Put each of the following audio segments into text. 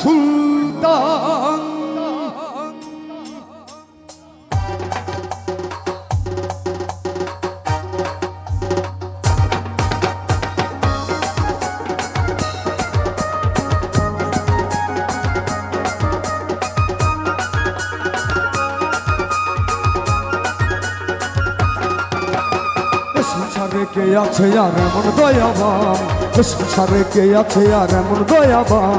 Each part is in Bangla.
সুলতান। সংসারে কে আছে আর এমন দয়াবান? এ সংসারে কে আছে আর এমন দয়াবান?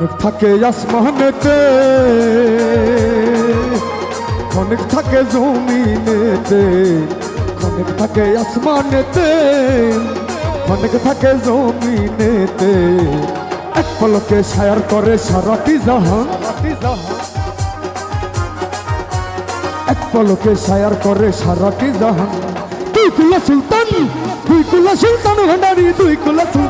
অনেক থাকে আসমানেতে অনেক থাকে জমিনেতে অনেক থাকে আসমানেতে অনেক থাকে জমিনেতে। এক পলকে শায়ার করে সারাটি জাহান এক পলকে শায়ার করে সারাটি জাহান। দুই কুলা সুলতান, দুই কুলা সুলতান ভান্ডারি দুই কুলা সুলতান।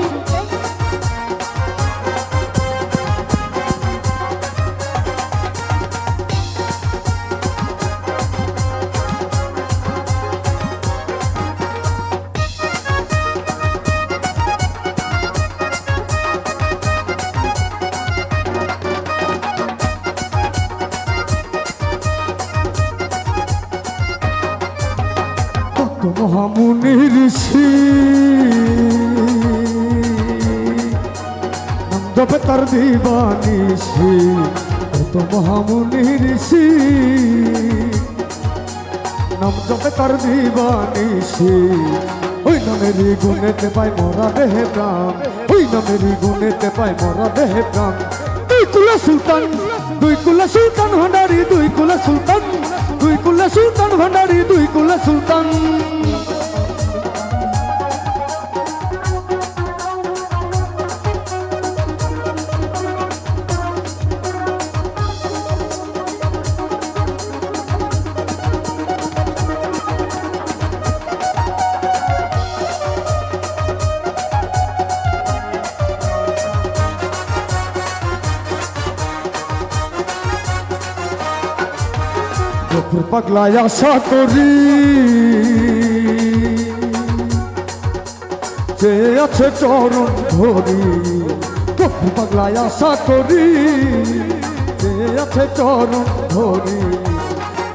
কত মহামুনির ঋষি। জপে তার দিবানিষি কত মহামুনির ঋষি। নাম জপে তার দিবানিষি ওই নামেরই গুণেতে পাই মরা দেহে প্রাণ। ওই নামেরই গুণেতে পাই মরা দেহে প্রাণ। দুই কুলা সুলতান, দুই কুলা সুলতান ভান্ডারি, দুই কুলা সুলতান। দুই কুলা সুলতান ভান্ডারি, দুই কুলা সুলতান। গফুর পাগলায় আশা করি। যে আছে চরণ ধরি গফুর পাগলায় আশা করি। যে আছে চরণ ধরি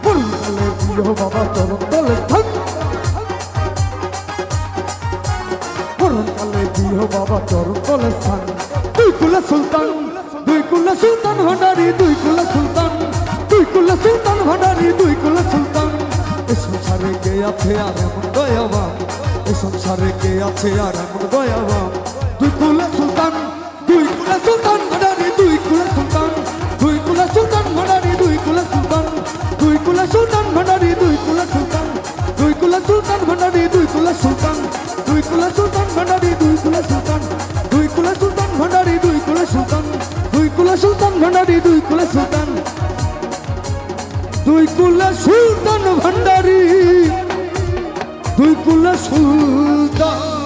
বললে দিও বাবা চরণ তলে থাক। কালে দিও বাবা চরণ তলে স্থান দুই কুলা সুলতান, দুই কুলা সুলতান ভান্ডারি, দুই কুলা সুলতান আছে আর এমন দয়াবান এ সংসারে কে আছে আর এমন দয়াবান দুই কুলা সুলতান দুই কুলা সুলতান ভান্ডারি দুই কুলা সুলতান দুই কুলা সুলতান ভান্ডারি দুই কুলা সুলতান দুই কুলা সুলতান ভান্ডারি দুই কুলা সুলতান দুই কুলা সুলতান ভান্ডারি দুই কুলা সুলতান দুই কুলা সুলতান ভান্ডারি দুই কুলা সুলতান দুই কুলা সুলতান ভান্ডারি দুই কুলা সুলতান দুই কুলা সুলতান ভান্ডারি দুই কুলা সুলতান দুই কুলা সুলতান ভান্ডারি দুই কুলা সুলতান।